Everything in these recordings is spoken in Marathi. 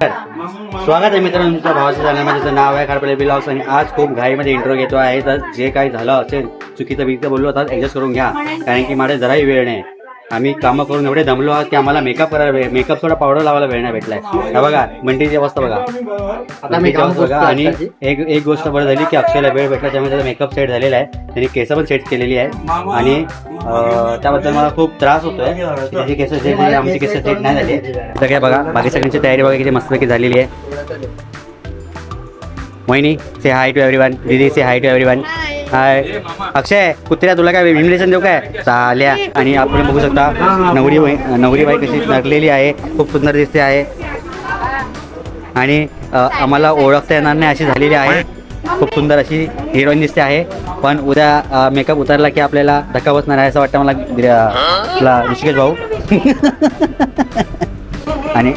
स्वागत आहे मित्रांनो तुमच्या भावाच्या चॅनलमध्ये. त्याचं नाव आहे खारपले बिलावस आणि आज खूप घाईमध्ये इंट्रो घेतो आहे. तर जे काही झालं असेल चुकीचं बिकीचं बोललो तर ऍडजस्ट करून घ्या. कारण की माझ्या जराही वेळ नाही. आम्ही कामं करून एवढे दमलो आहोत की आम्हाला मेकअप करायला मेकअप थोडा पावडर लावायला वेळ नाही भेटलाय. हा बघा मंडीची अवस्था बघा. मंडीची अवस्था बघा. आणि एक एक गोष्ट बरं झाली की अक्षयला वेळ भेटला त्यामुळे त्याचा मेकअप सेट झालेला आहे. त्यांनी केस पण सेट केलेली आहे. आणि अं, त्याबद्दल मला खूप त्रास होतोय. त्याची केस सेट झाली आमची केस सेट नाही झाली. तर काय बघा बाकी सगळ्यांची तयारी बघा किती मस्तपैकी झालेली आहे. Mohini say hi to everyone दीदी से हाय टू एव्हरीवन हाय. अक्षय कुत्र्या तुला काय इन्व्हिटेशन देऊ काय? चाल्या आणि आपण बघू शकता नवरी बाई नवरी बाई कशी नटलेली आहे खूप सुंदर दिसते आहे. आणि आम्हाला ओळखता येणार नाही अशी झालेली आहे. खूप सुंदर अशी हिरोईन दिसते आहे. पण उद्या मेकअप उतरला की आपल्याला धक्का बसणार आहे असं वाटतं मला ऋषिकेश भाऊ. आणि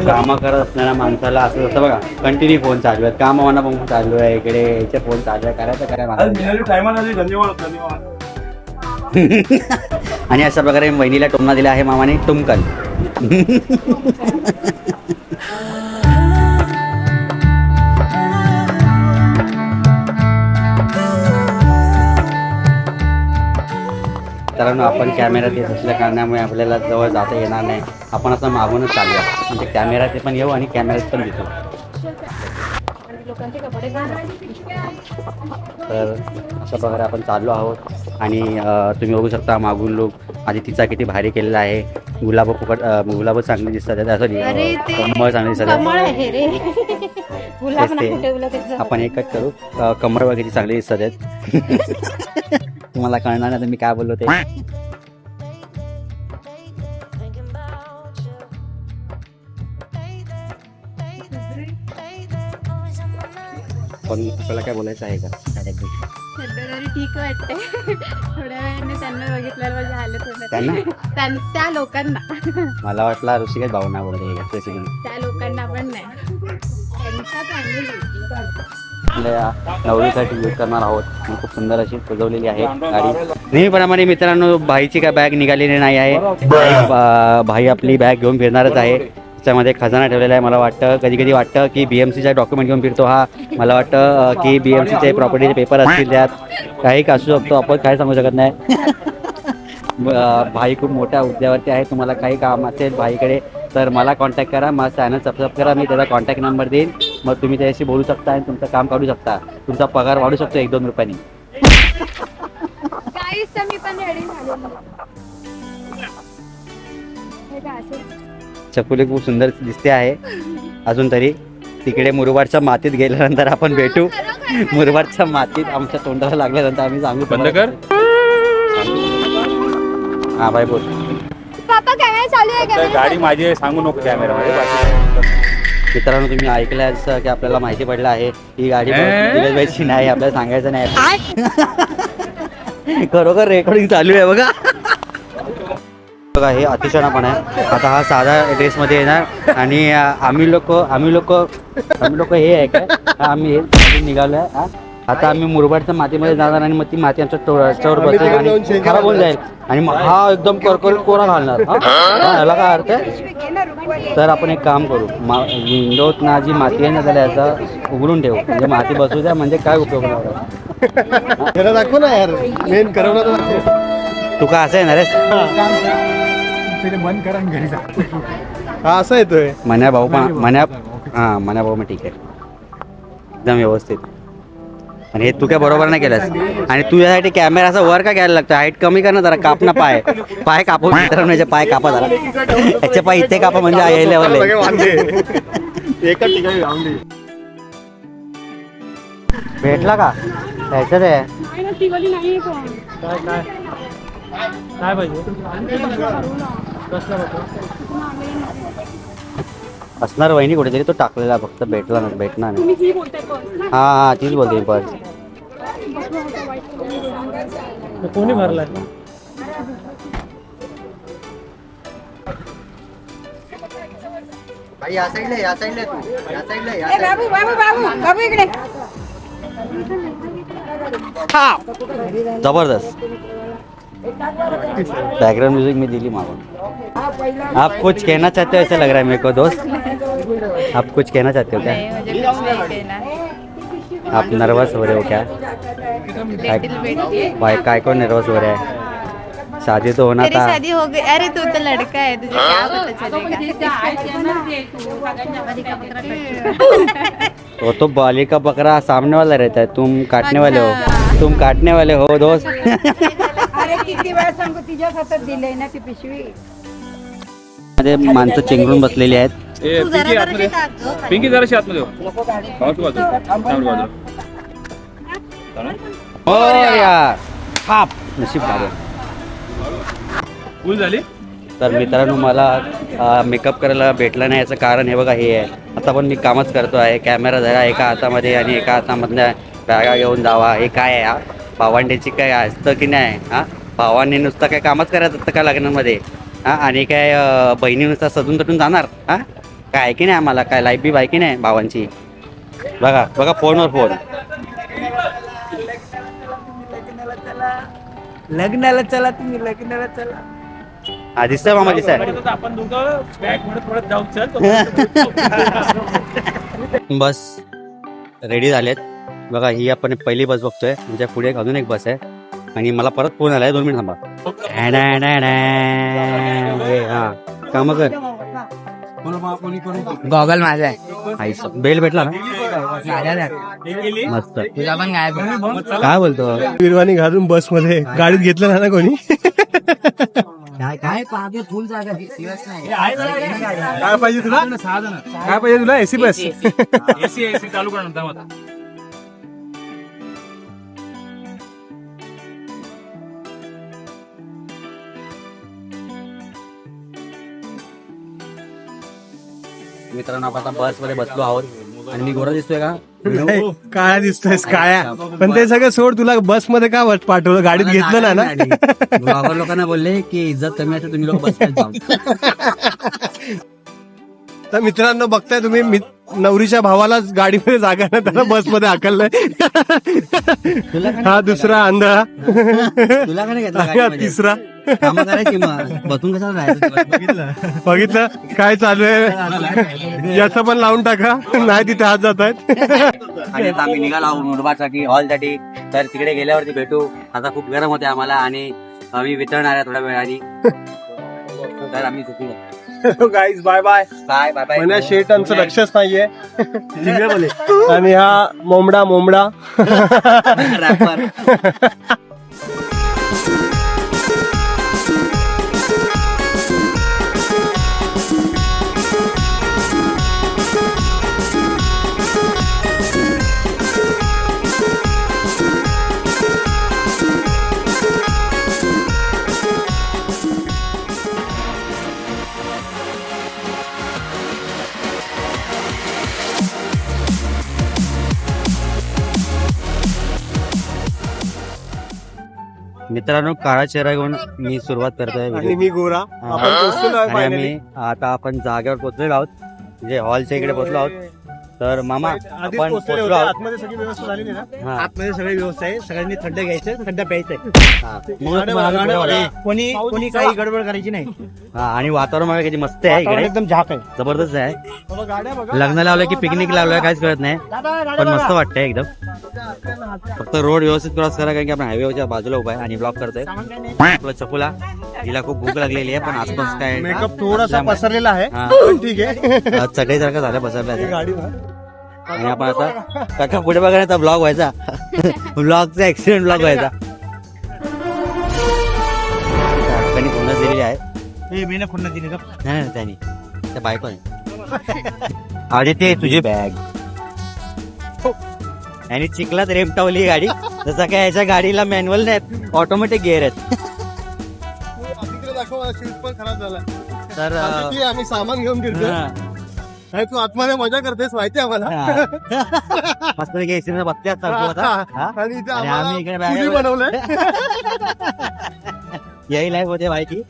कामं करत असणाऱ्या माणसाला असं असतं बघा कंटिन्यू फोन चालू आहे कामावाना पण चालू आहे इकडे याचे फोन चालू आहे करायचं काय मला धन्यवाद धन्यवाद. आणि अशा प्रकारे वहिनीला टोमना दिला आहे मामाने टुमकन. मित्रांनो आपण कॅमेऱ्यात येत असल्या कारणामुळे आपल्याला जवळ जाता येणार नाही. आपण असं मागूनच चालूया. म्हणजे कॅमेऱ्यात पण येऊ आणि कॅमेऱ्यात पण दिसू तर अशा प्रकारे आपण चाललो आहोत. आणि तुम्ही बघू शकता मागून लोक आधी तिचा किती भारी केलेला आहे. गुलाब फुकट गुलाब चांगली दिसतात. सॉरी कमळ चांगली दिसतात. आपण एक कट करू. कमळ किती चांगली दिसतात. तुम्हाला कळणार नाही तर मी काय बोललो ते. पण आपल्याला काय बोलायचं आहे का? ठीक वाटते. थोड्या वेळाने त्यांना बघितल्यावर माझी हालत होणार त्यांना? त्यां- त्या लोकांना. मला वाटला ऋषिकेश भाऊ ना बोलत? त्या लोकांना पण नाही. त्यांच्या फॅमिली आपल्या नवरीसाठी यूज करणार आहोत. खूप सुंदर अशी सजवलेली आहे गाडी. नेहमीप्रमाणे मित्रांनो भाईची काय बॅग निघालेली नाही आहे. बा- भाई आपली बॅग घेऊन फिरणारच आहे. त्याच्यामध्ये खजाना ठेवलेला आहे मला वाटतं. कधी कधी वाटतं की बी एम सीचा डॉक्युमेंट घेऊन फिरतो हा. मला वाटतं की बी एम सीचे प्रॉपर्टीचे पेपर असतील त्यात. काही असू शकतो आपण काय सांगू शकत नाही. भाई खूप मोठ्या हुद्द्यावरती आहे. तुम्हाला काही काम असेल भाईकडे तर मला कॉन्टॅक्ट करा. माझा चॅनल सबस्क्राईब करा. मी त्याचा कॉन्टॅक्ट नंबर देईन. मग तुम्ही त्याच्याशी बोलू शकता आणि तुमचं काम काढू शकता. तुमचा पगार वाढू शकतो एक दोन रुपयांनी. काहीच तर मी पण रेडी झालेली हे काय असं? चकुली खूप सुंदर दिसते आहे. अजून तरी तिकडे मुरबाडच्या मातीत गेल्यानंतर आपण भेटू. मुरबाडच्या मातीत आमच्या तोंडाला लागल्यानंतर आम्ही सांगू बंद कर. हा बाय बोल. पापा कॅमेरा चालू आहे कॅमेरा गाडी माझी आहे सांगू नको बाकी मित्रांनो तुम्ही ऐकलं असं की आपल्याला माहिती पडलं आहे ही गाडी हे? नाही आपल्याला सांगायचं नाही. खरोखर रेकॉर्डिंग चालू आहे बघा. बघा हे अतिशयपण आहे. आता हा साधा ड्रेसमध्ये येणार. आणि आम्ही लोक आम्ही लोक आम्ही लोक हे आहे काय? हा, आम्ही हे निघालो आहे हा. आता आम्ही मुरबाडच्या मातीमध्ये जाणार आणि मग ती माती आमच्या बसेल आणि खराब होऊन जाईल. आणि मग हा एकदम करकरीत कोरा घालणार. हा? हा, याला काय अर्थ आहे? तर आपण एक काम करू. मा विंडोत ना जी माती आहे ना त्याला याचा उघडून ठेवू. म्हणजे माती बसू द्या म्हणजे काय उपयोग नाही दाखव ना यार. मेन करवलं तू का असं येणार आहेस बंद करा घरी जा. हा असा येतोय. मन्या भाऊ पण मन्या हां मन्या भाऊ मग ठीक आहे. एकदम व्यवस्थित. आणि हे तू काय बरोबर नाही केलंस. आणि तुझ्यासाठी कॅमेरा असा वर का घ्यायला लागतो हाईट कमी कर ना जरा काप ना पाय. पाय कापू मित्रांनो याचे पाय कापा जरा. याचे पाय इथे कापा म्हणजे दे भेटला का? त्याच्यात आहे. काय पाहिजे? असणार वहिनी कुठेतरी तो टाकलेला फक्त भेटला नाही भेटणार नाही. ही. हा तीच बोलते मी पर्स कोणी भरलाय? या साईडला या साईडला या साईडला ए, बाबू बाबू बाबू बाबू इकडे. जबरदस्त. बॅकग्राऊंड म्युझिक मी दिली मागून. आप कुछ कहना चाहते हो ऐसा लग रहा है मेरे को दोस्त? आप कुछ कहना चाहते हो क्या? नाही कुछ नाही केला आप नर्वस हो रहे हो क्या? लिटिल बिट भाई काय को नर्वस हो रहे हैं? शादी तो होना तेरी था। शादी हो गई। अरे तू तो लड़का है तुझे क्या पता चलेगा? वो तो बाली का बकरा सामने वाला रहता है। तुम काटने वाले हो। तुम काटने वाले हो दोस्त। अरे किती वेळा सांगू तिच्या हातात दिलंय ना ती पिशवी. मध्ये माणसं चेंगरून बसलेली आहेत. ए पिंकी आतमध्ये. पिंकी जराशी आतमध्ये हो. बाजू बाजू हो यार थाप नशीब लागेल फुल झाली? तर मित्रांनो मला मेकअप करायला भेटला नाही याचं कारण हे बघा हे आहे. आता पण मी कामच करतो आहे. कॅमेरा धरा एका हातामध्ये आणि एका हातामधल्या बॅगा घेऊन जावा. हे काय आहे हा? भावंड्याची काय असतं की नाही हा? भावांनी नुसतं काय कामच करायचं असतं का लग्नामध्ये? हा? आणि काय बहिणी नुसतं सजून तटून जाणार हा? काय आहे की नाही आम्हाला? काय लाईफ बी आहे की नाही भावांची? बघा बघा फोनवर फोन लग्नाला चला तुम्ही लग्नाला चला. हा दिसतोय मामा दिसतंय. आपण दोघं बॅग म्हणत थोडं जाऊ चल बस रेडी झालेत. बघा ही आपण पहिली बस बघतोय. म्हणजे पुढे एक अजून एक बस आहे. आणि मला परत फोन आलाय. दोन मिनिट थांबा. हा काम कर. गॉगल माझा आहे. बेल भेटला ना? मस्त. तुझा पण काय काय बोलतो? विरवानी घालून बसमध्ये गाडीत घेतलं ना कोणी? काय काय पागे फुल जागा सिरियस नाही. काय पाहिजे तुला? काय पाहिजे तुला? AC bus. AC AC. चालू कर मित्रांनो आपण आता बसमध्ये बसलो आहोत. आणि मी गोरा दिसतोय का? नाही, काळ्या दिसतोयस काळ्या. पण ते सगळं सोड तुला बसमध्ये का बस पाठवलं? गाडीत घेतलं ना ना? ब्लॉगर लोकांना बोलले की इज्जत कमी तर तुम्ही लोक बस जाऊ तर मित्रांनो बघताय तुम्ही नवरीच्या भावाला गाडीमध्ये जागा ना त्याला बसमध्ये तुला हा दुसरा अंधा तुला का नाही घेतलं हा गाडीमध्ये? तिसरा. कामं करायची मग? बसून कशाला राहायचं? बघितलं. काय चालू आहे? याचं पण लावून टाका. नाही तिथे हात जात आहेत आणि आता आम्ही निघालो आहोत मुरबासाठी हॉलसाठी. तर तिकडे गेल्यावरती भेटू. आता खूप गरम होते आम्हाला आणि आम्ही वितळणार आहे थोड्या वेळाने. तर आम्ही झोपू guys bye bye bye bye bye Manya शेटांचं लक्षच नाहीये. आणि हा मोमडा मोमडा. मित्रांनो काळा चेहरा घेऊन मी सुरुवात करतोय आणि. मी गोरा. आपण पोहोचलो आणि finally. आम्ही आता आपण जागेवर पोहोचलेलो आहोत म्हणजे हॉलच्या इकडे पोहोचलो आहोत तर मामा आपण होते. आहोत आतमध्ये सगळी व्यवस्था झाली नाही ना? हा. आतमध्ये सगळी व्यवस्था आहे. सगळ्यांनी थंड घ्यायचं थंड प्यायचंय हा. तुम्हाला. कोणी कोणी. काही गडबड करायची नाही. हा, आणि वातावरण मला किती मस्त आहे. इकडे एकदम झाक आहे. जबरदस्त आहे. बाबा, गाड्या बघा. लग्न लावलं की पिकनिक लावलं काहीच कळत नाही. पण मस्त वाटतंय एकदम. फक्त रोड व्यवस्थित क्रॉस करा कारण की आपण हायवेच्या बाजूला उभा आहे आणि ब्लॉक करतोय. आपला चकुला. तिला खूप भूक लागलेली आहे पण आसपास काय मेकअप थोडासा. पसरलेला आहे. हा. पण ठीक आहे. चटईसारखं झालं बसवलं ही गाडी बघा. आणि आपण आता काका पुढे बघा ना ब्लॉग व्हायचा. ब्लॉगचा ऍक्सिडेंट ब्लॉग व्हायचा. दिलेली आहे. हे मी ना खुन्ना दिली का? नाही नाही, त्यांनी. त्या बायको आणि ते तुझी बॅग आणि चिखलात रेमटावली गाडी. जसं काय याच्या गाडीला मॅन्युअल नाही ऑटोमॅटिक गिअर आहेत. झाला. तर आम्ही सामान घेऊन हा, नाही, तू आतमध्ये मजा करतेस माहिती आहे आम्हाला. हा. मस्त एसी मध्ये बसले आता हा? आणि इथे आणि आम्हाला आम्ही इकडे पुरी बॅगा- बनवलंय. यही लाईफ होते माहिती.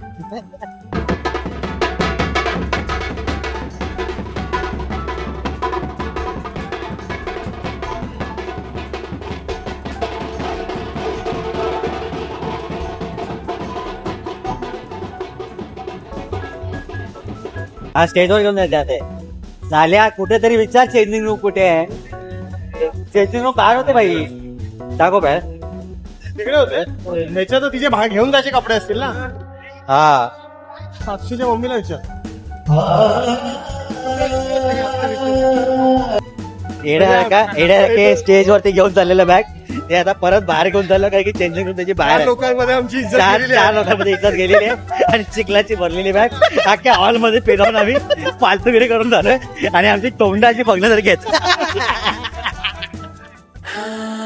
हा स्टेजवर घेऊन जायचं ते झाल्या कुठेतरी विचार चेंजिंग रूम कुठे आहे? चेंजिंग रूम बाहेर होते बाई. टाको बाहेर. तिकडे होते? त्याच्यात तिचे भाग घेऊन जायचे कपडे असतील ना. हा. साक्षीच्या मम्मीला विचार. येड्यासारखा येड्यासारखे स्टेजवरती घेऊन चाललेलं बॅग ते आता परत बाहेर घेऊन चाललं काय की चेंजिंग रूम त्याची बाहेर आहे. लोकांमध्ये आमची इज्जत चार गेलेली चार आहे. लोकांमध्ये इज्जत गेलेली आहे. आणि चिखलाची भरलेली बॅग अख्ख्या हॉलमध्ये पेरावून आम्ही फालतूगिरी करून झालोय. आणि आमची तोंडाची बघण्यासारखी आहेत.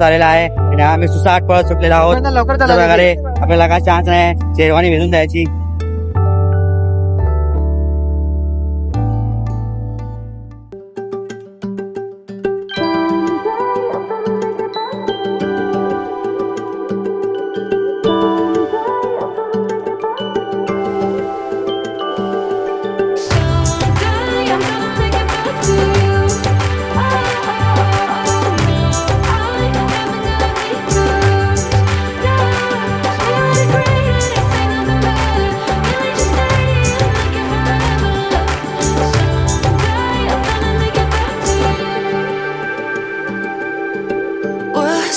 झालेला आहे. आणि आम्ही सुसाट पळत सुटलेला आहोत. लवकर अशा प्रकारे आपल्याला काय चान्स नाही. शेरवानी भेटून द्यायची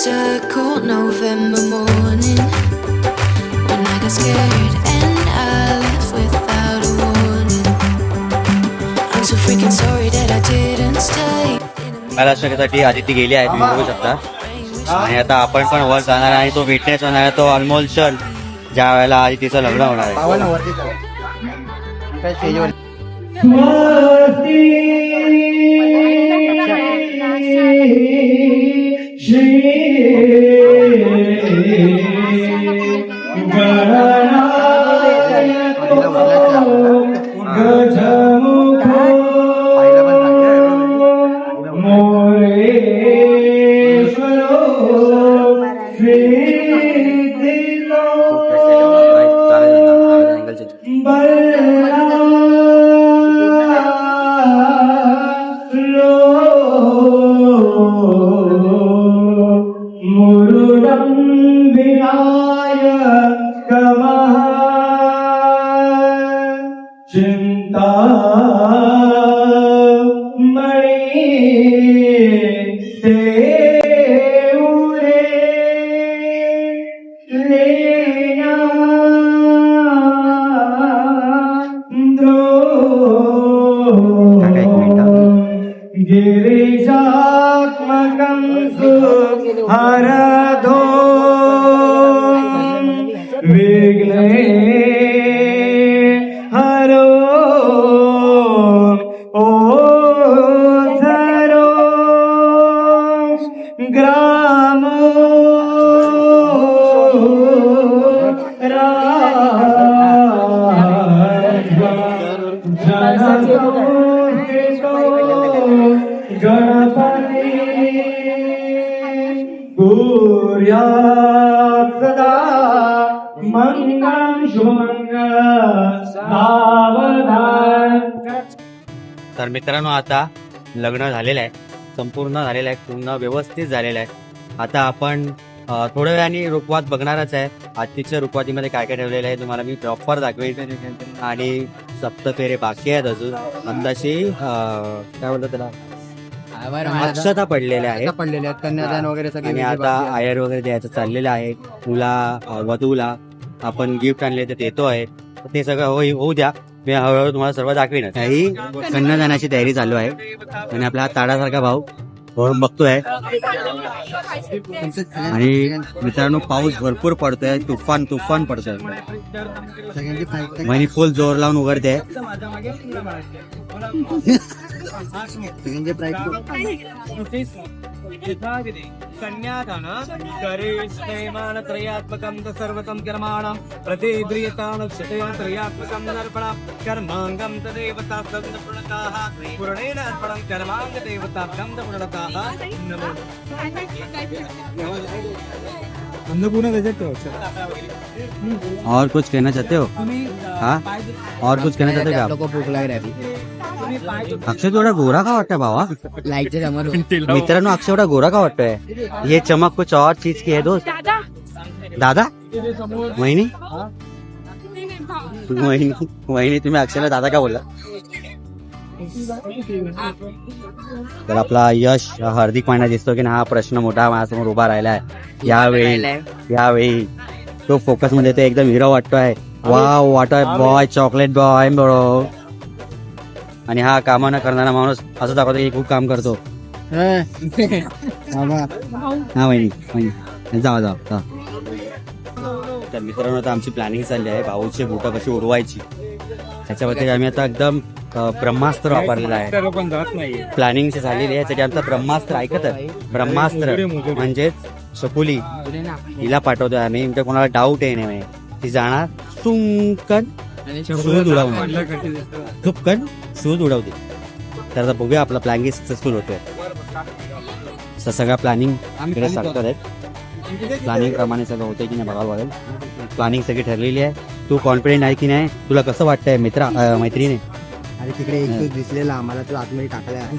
Was a cold November morning when I got scared and I left without a warning. I'm so freaking sorry that I didn't stay. महाराष्ट्रासाठी आदिती गेली आहे तुम्ही बघू शकता आणि आता आपण पण वर जाणार आहे आणि तो विटनेस होणार आहे तो अनमोल शन ज्या वेळेला आदितीचं लग्न होणार आहे She आता लग्न झालेलं आहे. संपूर्ण झालेलं आहे. पूर्ण व्यवस्थित झालेलं आहे. आता आपण थोड्या वेळाने रुपवात बघणारच आहे. आजच्या रुपवातीमध्ये काय काय ठेवलेलं आहे तुम्हाला मी प्रॉपर दाखवेल. आणि सप्त फेरे बाकी आहेत अजून. अंदाशी काय बोलतात त्याला? अक्षता पडलेल्या आहेत. पडलेले आहेत. कन्यादान वगैरे आणि आता आयर वगैरे द्यायचं चाललेलं आहे. मुला वधूला आपण गिफ्ट आणले ते देतो आहे तर ते सगळं होऊ द्या. मी हळूहळू तुम्हाला सर्व दाखवीन काही कन्यादानाची तयारी चालू आहे. आणि आपला हा ताडासारखा भाऊ वरून बघतोय. आणि मित्रांनो पाऊस भरपूर पडतोय. तुफान तुफान पडतोय. आणि फुल जोर लावून उघडते. त्रयात्मकं सर्वतं कर्माणां प्रतिद्रियतां क्षतया त्रयात्मकं नर्पणा कर्माङ्गं तदेवता पूर्णताः पूर्णेन अर्पणं कर्माङ्ग देवता पूर्णताः अन्नपूर्ण त्याच्यात और कुछ कहना चाहते हो? हाँ? और कुछ कहना चाहते हो लोक भूक लागली आप अक्षय थोडा गोरा का वाटतोय भावा समोर मित्रांनो अक्षय थोडा गोरा का वाटतोय? ये चमक कुछ और चीज की है दोस्त. दादा. वहिनी? वहिनी वहिनी तुम्ही अक्षयला दादा का बोलला? तर आपला यश हार्दिक पांड्या दिसतो की ना हा प्रश्न मोठा माझ्यासमोर उभा राहिला आहे यावेळी यावेळी. तो फोकसमध्ये तो एकदम हिरो वाटतोय. वाव वाटोय बॉय चॉकलेट बॉय बरो आणि हा कामानं करणारा माणूस असं दाखवतो की खूप काम करतो. हा वहिनी जावा जावा जा तर मित्रांनो आता आमची प्लॅनिंग चालली आहे. भाऊची बुटं कशी उडवायची त्याच्यावरती आम्ही आता एकदम ब्रह्मास्त्र वापरलेलं आहे. पण जात नाहीये. प्लॅनिंग झालेली आहे. त्याच्यात आमचं ब्रह्मास्त्र ऐकत आहे. ब्रह्मास्त्र म्हणजेच शकुली हिला पाठवतोय आम्ही. म्हणजे कोणाला डाऊट आहे नाही ती जाणार सुंकन उडवणार झुपकन सूज उडवते तर आता बघूया आपला प्लॅनिंग सक्सेसफुल होतोय. तर सगळा प्लॅनिंग इकडे सांगतात आहेत. प्लॅनिंग प्रमाणे सगळं होतंय की नाही बघावं लागेल. प्लॅनिंग सगळी ठरलेली आहे. तू कॉन्फिडेंट आहे की नाही? तुला कसं वाटतंय मित्रा अं, मैत्रिणी? अरे तिकडे एक दिवस दिसलेला आम्हाला तो आतमध्ये टाकला हे?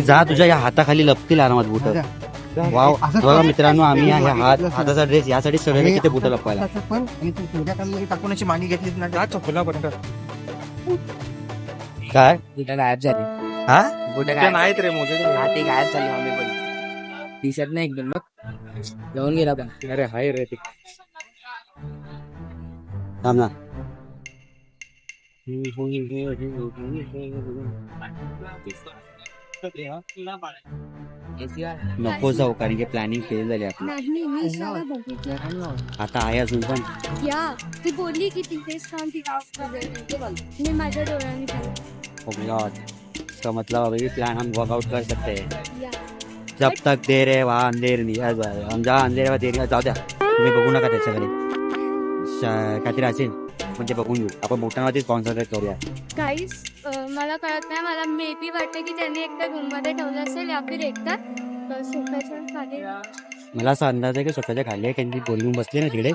जा तुझ्या या हाताखाली लपतील आरामात बुट. वाव. बघा मित्रांनो आम्ही या ह्या हात हाताचा ड्रेस यासाठी सगळे किती बुट लपवायला. पण मानी घेतलीस ना चपला पट्ट काय? बुटा गायब झाली. हा? बुटा नाहीत रे मोजे. ते गायब झाली मम्मी पण. टी शर्ट नाही एकदम बघ. घेऊन गेला पण. अरे हाय रे ते. थांब ना. नको जाऊ कारण की प्लॅनिंग केली झाली नाही मी बघितलं. आता आहे अजून पण. या ती बोलली की थांब ती मी माझ्या डोळ्यांनी. Oh. इसका मतलब अभी भी प्लान हम वर्कआउट कर सकते हैं. जब तक देर है वहाँ अंधेर नहीं है. हम जहाँ अंधेर आहे देर जाऊ द्या तुम्ही बघू नका त्याच्याकडे श- काहीतरी असेल ते बघून घेऊ आपण मोठ्यांवरतीच कॉन्सन्ट्रेट करूया. काहीच मला कळत नाही. मला मे बी वाटते की त्यांनी एकदा रूममध्ये ठेवलं असेल. या फिर एकदा सोफ्याच्या खाली. मला असा अंदाज आहे की स्वतःच्या खाली आहे. कारण ती बोलून बसली ना तिकडे.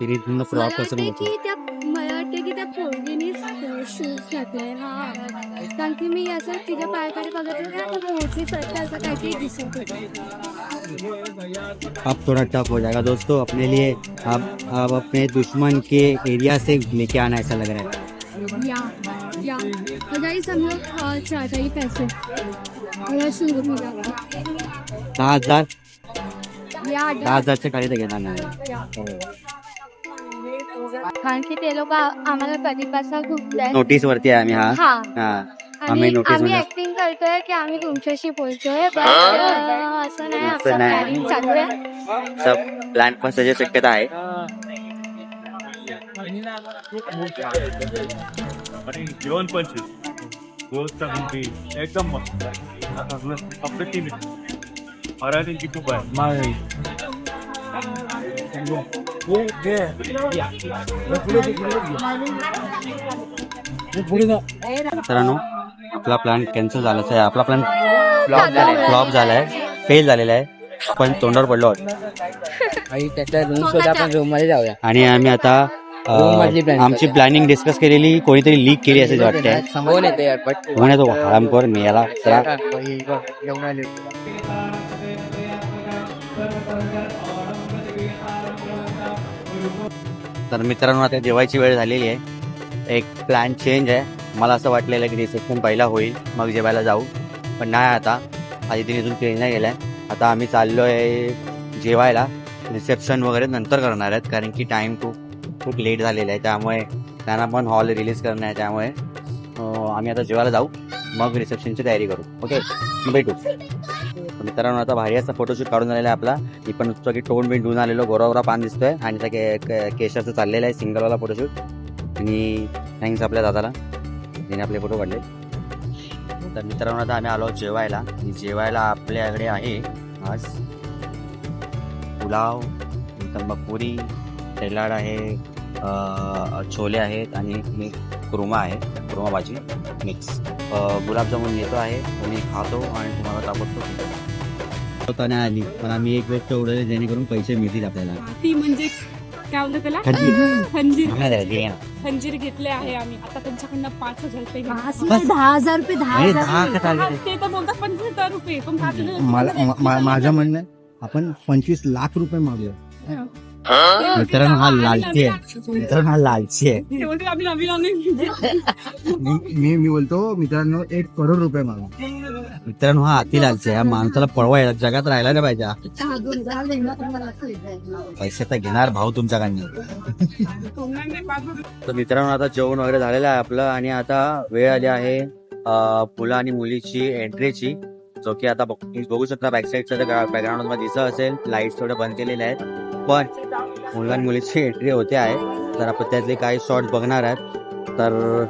तिने पूर्ण मला फ्रॉक कसं वाटते की त्या मला वाटते की त्या पोरगीनेच शूज घातले हा कारण की मी असं तिच्या पायाकडे बघत होते ना तर मोठी सट्टा असं काहीतरी दिसत होतं. अब थोड़ा टफ हो जाएगा दोस्तों अपने लिए अब अब अपने दुश्मन के एरिया से लेके आना ऐसा लग रहा है। या या। तो गाइस हम लोग चाहते ही पैसे। मेरा शूज़ मिला दहा हज़ार। दहा हजारच्या खाली घेणार नाही कारण की ते लोक आम्हाला कधीपासून खूप नोटीस वरती आहे आम्ही हा। हा। आम्ही notice आम्ही ऍक्टिंग करतोय की आम्ही तुमच्याशी बोलतोय अ, असं नाही असं आमचं नाही. प्लॅनिंग चालू आहे. सब प्लॅन फसायची शक्यता आहे आणि जेवण पण एकदम मस्त खूप आहे. मित्रांनो आपला प्लॅन कॅन्सल झालाच आहे. आपला प्लॅन फ्लॉप झालाय. फेल झालेला आहे. पण तोंडावर पडलो. आणि त्याच्या रूम सुद्धा आपण रूममध्ये जाऊया. आणि आम्ही आता अ, Room मधली planning आमची प्लॅनिंग डिस्कस केलेली कोणीतरी लीक केली असे वाटतंय. कोण येते यार बट कोण आहे तो हरामखोर मी याला आले. तर मित्रांनो आता जेवायची वेळ झालेली आहे. एक प्लॅन चेंज आहे. मला असं वाटलेलं की रिसेप्शन पहिला होईल मग जेवायला जाऊ. पण नाही आता. आधी तिने इथून चेंज नाही गेलाय आता आम्ही चाललो आहे जेवायला. रिसेप्शन वगैरे नंतर करणार आहेत कारण की टाईम खूप खूप लेट झालेला आहे. त्यामुळे त्यांना पण हॉल रिलीज करणं आहे त्यामुळे आम्ही आता जेवायला जाऊ. मग रिसेप्शनची तयारी करू. ओके भेटू मित्रांनो आता भारी असा फोटोशूट काढून झालेला आहे आपला. मी पण नुसतं की टोन बिन धुवून आलेलो गोरावरा पान दिसतोय. आणि त्या के केशरचं चाललेलं आहे सिंगलवाला फोटोशूट आणि थँक्स आपल्या दादाला. ज्याने आपले फोटो काढले. तर मित्रांनो आता आम्ही आलो जेवायला. जेवायला आपल्याकडे आहे आज पुलाव तंबापुरी सॅलाड आहे छोले आहेत आणि मी कुर्मा आहे कुर्मा भाजी मिक्स गुलाबजामुन येतो आहे आणि खातो आणि तुम्हाला नाही आली पण आम्ही एक गोष्ट उडवली जेणेकरून पैसे मिळतील आपल्याला. ती म्हणजे काय म्हणतो त्याला? खंजीर. खंजीर. घेतले आहे आम्ही. आता त्यांच्याकडनं पाच हजार रुपये घेतले. पाच नाही, दहा हजार रुपये दहा अरे, हजार? ते तर बोलतात पंचवीस हजार रुपये. पण पाच हजार मला मा- मा- माझं म्हणणं आहे, आपण पंचवीस लाख रुपये मागूया. मित्रांनो हा लालची आहे मित्रांनो हा लालची आहे मी मी मी बोलतो मित्रांनो एक करोड रुपये मागू मित्रांनो हा अति लालची आहे या माणसाला पळवा जगात राहायला नाही पाहिजे. पैसे तर घेणार भाऊ तुमच्याकडनं. तर मित्रांनो आता जेवण वगैरे झालेलं आहे आपलं आणि आता वेळ आली आहे अं, मुलं आणि मुलीची एंट्रीची जो की आता बघ- तुम्ही बघू शकता बॅक साईडच्या बॅकग्राऊंडमध्ये दिसत असेल लाइट थोडं बंद केलेले आहेत. पण मुलगा आणि मुलीची एंट्री होते आहे. तर आपण त्यातले काही शॉर्ट बघणार आहेत. तर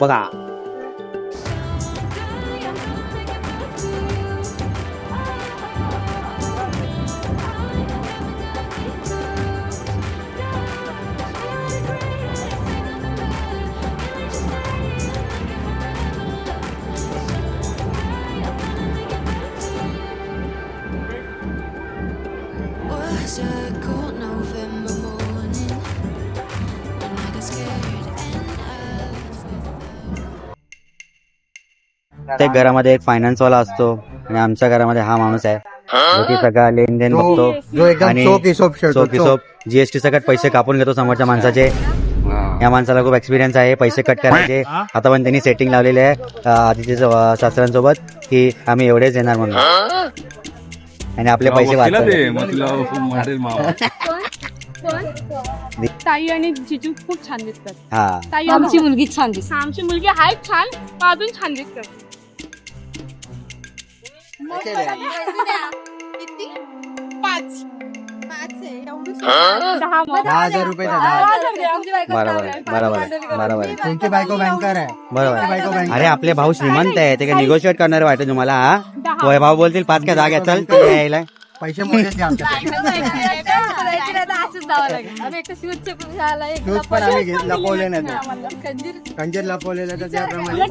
बघा घरामध्ये एक फायनान्स वाला असतो आणि आमच्या घरामध्ये हा माणूस आहे. जो की सगळा लेनदेन बघतो जो एकदम आणि हिशोब जीएसटी सकट पैसे कापून घेतो समोरच्या माणसाचे. या माणसाला खूप एक्सपिरियन्स आहे पैसे कट करायचे. आता पण त्यांनी सेटिंग लावलेले आहे स- सासऱ्यांसोबत की आम्ही एवढेच येणार म्हणून. आणि आपले पैसे ताई आणि जिजू खूप छान दिसतात. हा. ताई आमची मुलगी छान दिसते. आमची मुलगी आहे छान अजून छान दिसतात पाच. दहा मग. दहा हजार रुपये द्या, दहा. दहा हजार द्या. बरोबर आहे, बरोबर आहे, बरोबर आहे. तुमची बायको बँकर आहे. बरोबर तुमची बायको आहे. बँकर अरे आपले भाऊ श्रीमंत आहे. ते काय निगोशिएट करणारे वाटत तुम्हाला हा? भाऊ बोलतील पाच काय जागा चल ते यायला. पैसे शूज पण आम्ही घेत लपवले नाही. खंजीर लपवलेलं तर त्याप्रमाणे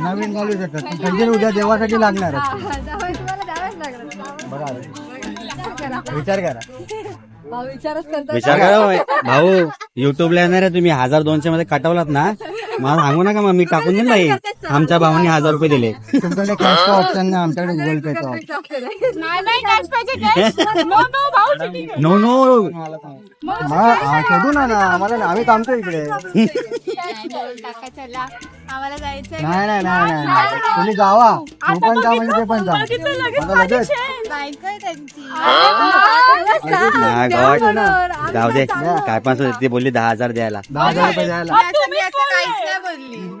नवीन घालू शकतात खंजीर उद्या देवासाठी लागणार हा, बघा विचार करा. भाऊ विचारच करतात. विचार करा. भाऊ. युट्यूबला येणार आहे तुम्ही हजार दोनशे मध्ये कटवलात ना मला सांगू नका मग मी टाकून देईन बाई. आमच्या भावाने हजार रुपये दिले. तुमच्याकडे कॅशचा ऑप्शन नाही आमच्याकडे गुगल आहे. No no. मग हा, शोधू ना ना. आम्हाला ना आम्ही थांबतो इकडे. आम्हाला नाही नाही नाही नाही, नाही तुम्ही जावा तू पण जा म्हणजे ते पण जा लगेच हा, गॉड जाऊ दे काय पण असू दे, ती बोलली दहा हजार द्यायला दहा हजार रुपये द्यायला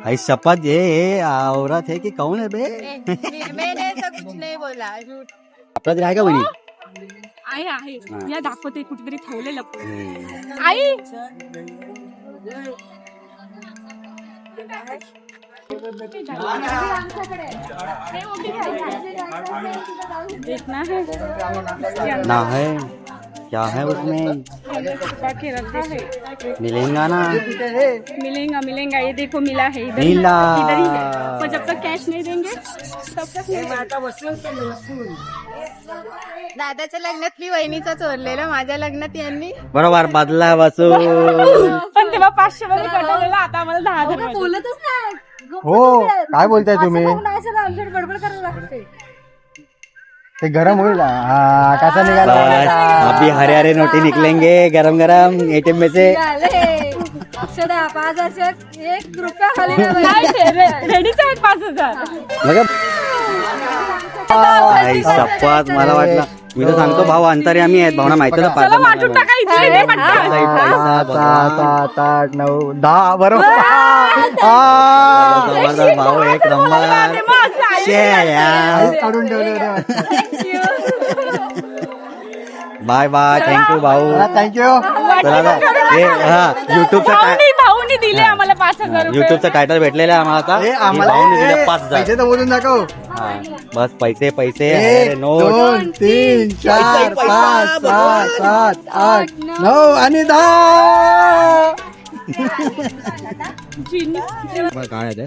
आई शपथ ये ये औरत है की कौन है बे आपला तरी आहे का बहिणी आहे आहे या दाखवते कुठेतरी ठेवलेलं हम्म. आई देखना है है क्या है उसमें? है मिलेगा ना? मिलेगा मिलेगा। ये देखो मिला है इधर मिला। इधर ही है। पर जब तक कैश नहीं देंगे तब तक नहीं। दादाच्या लग्नात मी वहिनीचा चोरलेलं माझ्या लग्नात यांनी. बरोबर बदला बसू. पण तेव्हा पाचशे मध्ये कटवलेलं आता आम्हाला दहा हजार. बोलतच नाही. हो काय बोलताय तुम्ही? आमच्याकडे गडबड करायला लागते. ते गरम होईल हा, कसा बस निघाला अभी हरे हरे नोटी निकलेंगे गरम गरम एटीएम में से अक्षदा पाच वर्षात एक रुपया खाली रेडीच आहेत पाच हजार. बघा. आई मला वाटलं. मी तर सांगतो भाऊ अंतरी आम्ही आहेत भावना माहिती होतं चला वाटून टाका इथे इथे पटकन. सहा सात सात आठ नऊ दहा बरोबर. जबरदस्त भाऊ एक नंबर शेळ्या. काढून ठेवले होते बाय बाय. थँक्यू भाऊ. थँक्यू हे हा युट्यूबचा भाऊनी दिले आम्हाला? पाच हजार रुपये. युट्यूबचा टायटल भेटलेला आहे आम्हाला आता. आम्हाला भाऊने ए, दिले पाच हजार. पैसे तर मोजून दाखव. हा, बस पैसे पैसे अरे एक नोट. दोन तीन चार पाच सहा सात आठ नऊ. आणि दहा. बरं, काय आहे ते?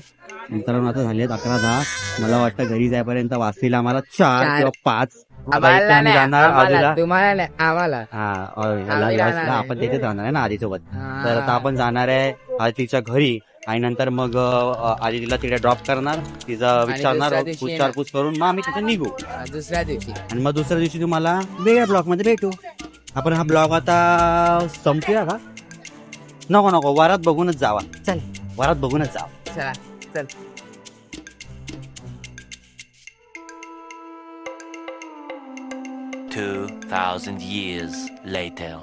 मित्रांनो आता झाले अकरा दहा. मला वाटतं घरी जायपर्यंत वाचतील आम्हाला चार चार. किंवा पाच. आम्हाला नाही जाणार आम्हाला तुम्हाला नाही आम्हाला हा अ, याला- आम्ही याला- जाणार आहे. आपण तिथेच राहणार आहे ना आधीसोबत हा. तर आता आपण जाणार आहे आदितीच्या घरी आणि नंतर मग अ, आदितीला तिथे ड्रॉप करणार तिचं विचारणार दुसऱ्या दिवशी विचारपूस करून मग आम्ही तिथे निघू दुसऱ्या दिवशी आणि मग दुसऱ्या दिवशी तुम्हाला वेगळ्या ब्लॉगमध्ये भेटू आपण हा ब्लॉग आता संपूया का नको नको वरात बघूनच जावा चल वरात बघूनच जावा चला चल 2,000 years later.